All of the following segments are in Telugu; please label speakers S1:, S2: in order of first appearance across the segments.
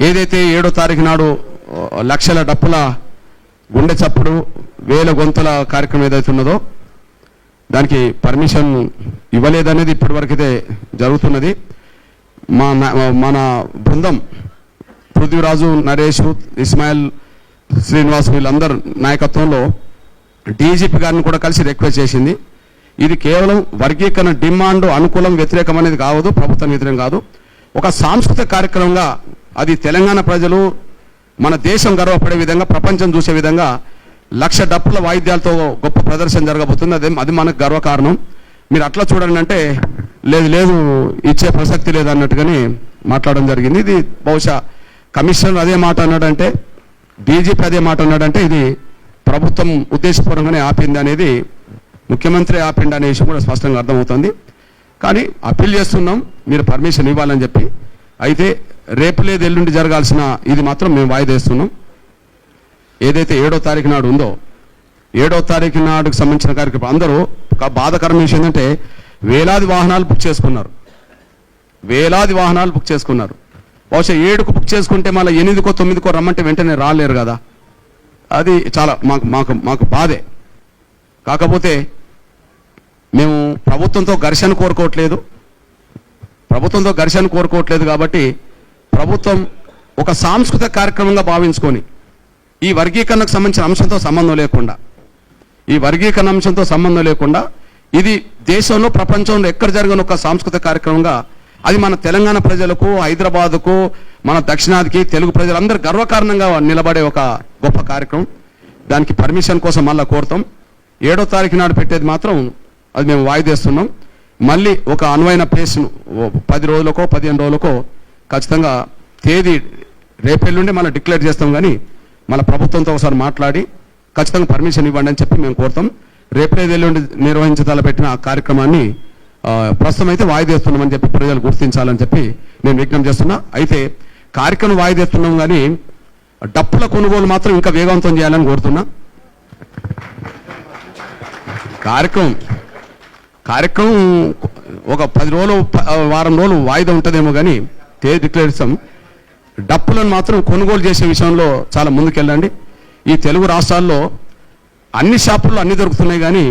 S1: ఏదైతే ఏడో తారీఖు నాడు లక్షల డప్పుల గుండె చప్పుడు వేల గొంతుల కార్యక్రమం ఏదైతే ఉన్నదో దానికి పర్మిషన్ ఇవ్వలేదనేది ఇప్పటివరకైతే జరుగుతున్నది. మా నా- మన బృందం పృథ్వీరాజు నరేష్ ఇస్మాయిల్ శ్రీనివాస్ వీళ్ళందరూ నాయకత్వంలో డీజీపీ గారిని కూడా కలిసి రిక్వెస్ట్ చేసింది. ఇది కేవలం వర్గీకరణ డిమాండ్ అనుకూలం వ్యతిరేకం అనేది కావదు ప్రభుత్వం వ్యతిరేకం కాదు. ఒక సాంస్కృతిక కార్యక్రమంగా అది తెలంగాణ ప్రజలు మన దేశం గర్వపడే విధంగా ప్రపంచం చూసే విధంగా లక్ష డప్పుల వాయిద్యాలతో గొప్ప ప్రదర్శన జరగబోతుంది. అదే అది మనకు గర్వకారణం. మీరు అట్లా చూడండి అంటే లేదు లేదు ఇచ్చే ప్రసక్తి లేదు అన్నట్టుగానే మాట్లాడడం జరిగింది. ఇది బహుశా కమిషనర్ అదే మాట అన్నాడంటే డీజీపీ అదే మాట అన్నాడంటే ఇది ప్రభుత్వం ఉద్దేశపూర్వకంగానే ఆపింది అనేది ముఖ్యమంత్రి ఆపిండి అనే విషయం కూడా స్పష్టంగా అర్థమవుతుంది. కానీ అప్పీల్ చేస్తున్నాం మీరు పర్మిషన్ ఇవ్వాలని చెప్పి. అయితే రేపు లేదు ఎల్లుండి జరగాల్సిన ఇది మాత్రం మేము వాయిదేస్తున్నాం. ఏదైతే ఏడో తారీఖు నాడు ఉందో ఏడో తారీఖు నాడుకు సంబంధించిన కార్యక్రమం అందరూ ఒక విషయం ఏంటంటే వేలాది వాహనాలు బుక్ చేసుకున్నారు. వేలాది వాహనాలు బుక్ చేసుకున్నారు. బహుశా ఏడుకు బుక్ చేసుకుంటే మళ్ళీ ఎనిమిదికో తొమ్మిదికో రమ్మంటే వెంటనే రాలేరు కదా. అది చాలా మాకు మాకు మాకు బాధే. కాకపోతే మేము ప్రభుత్వంతో ఘర్షణ కోరుకోవట్లేదు. ప్రభుత్వంతో ఘర్షణ కోరుకోవట్లేదు కాబట్టి ప్రభుత్వం ఒక సాంస్కృతిక కార్యక్రమంగా భావించుకొని ఈ వర్గీకరణకు సంబంధించిన అంశంతో సంబంధం లేకుండా ఈ వర్గీకరణ అంశంతో సంబంధం లేకుండా ఇది దేశంలో ప్రపంచంలో ఎక్కడ జరిగిన ఒక సాంస్కృతిక కార్యక్రమంగా అది మన తెలంగాణ ప్రజలకు హైదరాబాదుకు మన దక్షిణాదికి తెలుగు ప్రజలందరూ గర్వకారణంగా నిలబడే ఒక గొప్ప కార్యక్రమం. దానికి పర్మిషన్ కోసం మళ్ళీ కోరుతాం. ఏడో తారీఖు నాడు పెట్టేది మాత్రం అది మేము వాయిదేస్తున్నాం. మళ్ళీ ఒక అనువైన ప్లేస్ను ఓ పది రోజులకో పదిహేను రోజులకో ఖచ్చితంగా తేదీ రేపెల్లుండి మళ్ళీ డిక్లేర్ చేస్తాం కానీ మళ్ళీ ప్రభుత్వంతో ఒకసారి మాట్లాడి ఖచ్చితంగా పర్మిషన్ ఇవ్వండి అని చెప్పి మేము కోరుతాం. రేపే ఎల్లుండి నిర్వహించదలపెట్టిన ఆ కార్యక్రమాన్ని ప్రస్తుతం అయితే వాయిదేస్తున్నామని చెప్పి ప్రజలు గుర్తించాలని చెప్పి నేను విజ్ఞప్తి చేస్తున్నా. అయితే కార్యక్రమం వాయిదేస్తున్నాం కానీ డప్పుల కొనుగోలు మాత్రం ఇంకా వేగవంతం చేయాలని కోరుతున్నా. కార్యక్రమం కార్యక్రమం ఒక పది రోజులు వారం రోజులు వాయిదా ఉంటుందేమో కానీ తేదీ డిక్లేర్ చేస్తాం డప్పులను మాత్రం కొనుగోలు చేసే విషయంలో చాలా ముందుకెళ్ళండి. ఈ తెలుగు రాష్ట్రాల్లో అన్ని షాపుల్లో అన్ని దొరుకుతున్నాయి కానీ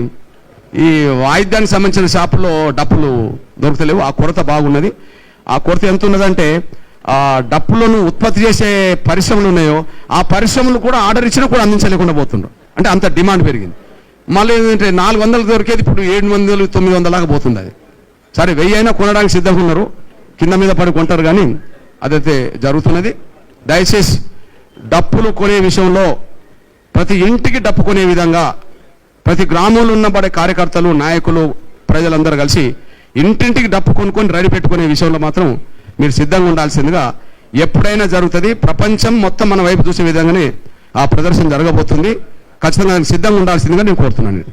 S1: ఈ వాయిద్యానికి సంబంధించిన షాపుల్లో డప్పులు దొరుకుతలేవు. ఆ కొరత బాగున్నది. ఆ కొరత ఎంత ఉన్నదంటే ఆ డప్పులను ఉత్పత్తి చేసే పరిశ్రమలు ఉన్నాయో ఆ పరిశ్రమలు కూడా ఆర్డర్ ఇచ్చినా కూడా అందించలేకుండా పోతుండ్రు. అంటే అంత డిమాండ్ పెరిగింది. మళ్ళీ ఏంటంటే నాలుగు వందలు దొరికేది ఇప్పుడు ఏడు వందలు తొమ్మిది వందలాగా పోతుంది అది. సరే వెయ్యి అయినా కొనడానికి సిద్ధంగా ఉన్నారు. కింద మీద పడుకుంటారు కానీ అదైతే జరుగుతున్నది. దయచేసి డప్పులు కొనే విషయంలో ప్రతి ఇంటికి డప్పు కొనే విధంగా ప్రతి గ్రామంలో ఉన్న పడే కార్యకర్తలు నాయకులు ప్రజలందరూ కలిసి ఇంటింటికి డప్పు కొనుక్కొని రెడీ పెట్టుకునే విషయంలో మాత్రం మీరు సిద్ధంగా ఉండాల్సిందిగా ఎప్పుడైనా జరుగుతుంది. ప్రపంచం మొత్తం మన వైపు చూసే విధంగానే ఆ ప్రదర్శన జరగబోతుంది. ఖచ్చితంగా సిద్ధంగా ఉండాల్సిందిగా నేను కోరుతున్నాను.